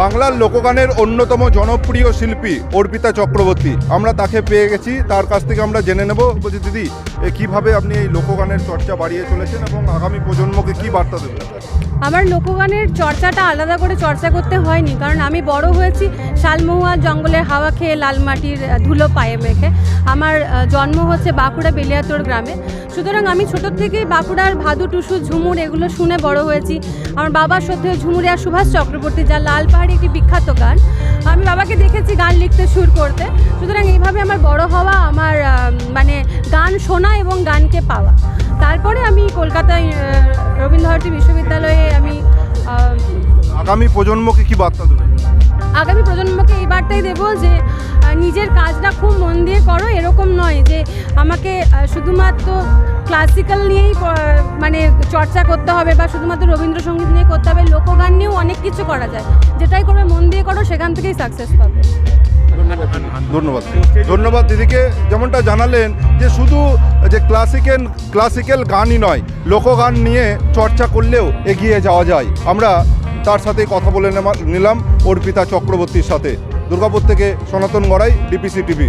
বাংলার লোকগানের অন্যতম জনপ্রিয় শিল্পী অর্পিতা চক্রবর্তী। আমরা তাকে পেয়ে গেছি। তার কাছ থেকে আমরা জেনে নেব। বলছি, দিদি কীভাবে আপনি এই লোকগানের চর্চা বাড়িয়ে চলেছেন এবং আগামী প্রজন্মকে কি বার্তা দেবেন? আমার লোকগানের চর্চাটা আলাদা করে চর্চা করতে হয়নি। কারণ আমি বড় হয়েছি শালমহুয়া জঙ্গলের হাওয়া খেয়ে লাল মাটির ধুলো পায়ে মেখে। আমার জন্ম হচ্ছে বাঁকুড়া বেলিয়াতোড় গ্রামে। সুতরাং আমি ছোটোর থেকেই বাঁকুড়ার ভাদু, টুসু, ঝুমুর এগুলো শুনে বড় হয়েছি। আমার বাবা সত্যি ঝুমুরে আর সুভাষ চক্রবর্তী যা লাল পাহাড়ি একটি বিখ্যাত গান। আমি বাবাকে দেখেছি গান লিখতে সুর করতে। সুতরাং এইভাবে আমার বড় হওয়া আমার মানে গান শোনা এবং গানকে পাওয়া। তারপরে আমি কলকাতায় রবীন্দ্রভারতী বিশ্ববিদ্যালয়ে আমি আগামী প্রজন্মকে কি বার্তা দেবেন? আগামী প্রজন্মকে এই বার্তাই দেবো যে নিজের কাজটা খুব মন দিয়ে করো। এরকম নয় যে আমাকে শুধুমাত্র ক্লাসিক্যাল নিয়েই মানে চর্চা করতে হবে বা শুধুমাত্র রবীন্দ্রসঙ্গীত নিয়ে করতে হবে, লোকগান নিয়েও অনেক কিছু করা যায়। যেটাই করবে, মন দিয়ে করো, সেখান থেকেই সাকসেস পাবে। ধন্যবাদ। ধন্যবাদ দিদিকে। যেমনটা জানালেন যে শুধু যে ক্লাসিক্যাল ক্লাসিক্যাল গানই নয়, লোকগান নিয়ে চর্চা করলেও এগিয়ে যাওয়া যায়। আমরা তার সাথে কথা বলে নিলাম অর্পিতা চক্রবর্তীর সাথে। দুর্গাপুর থেকে সনাতন গড়াই ডিপিসি টিভি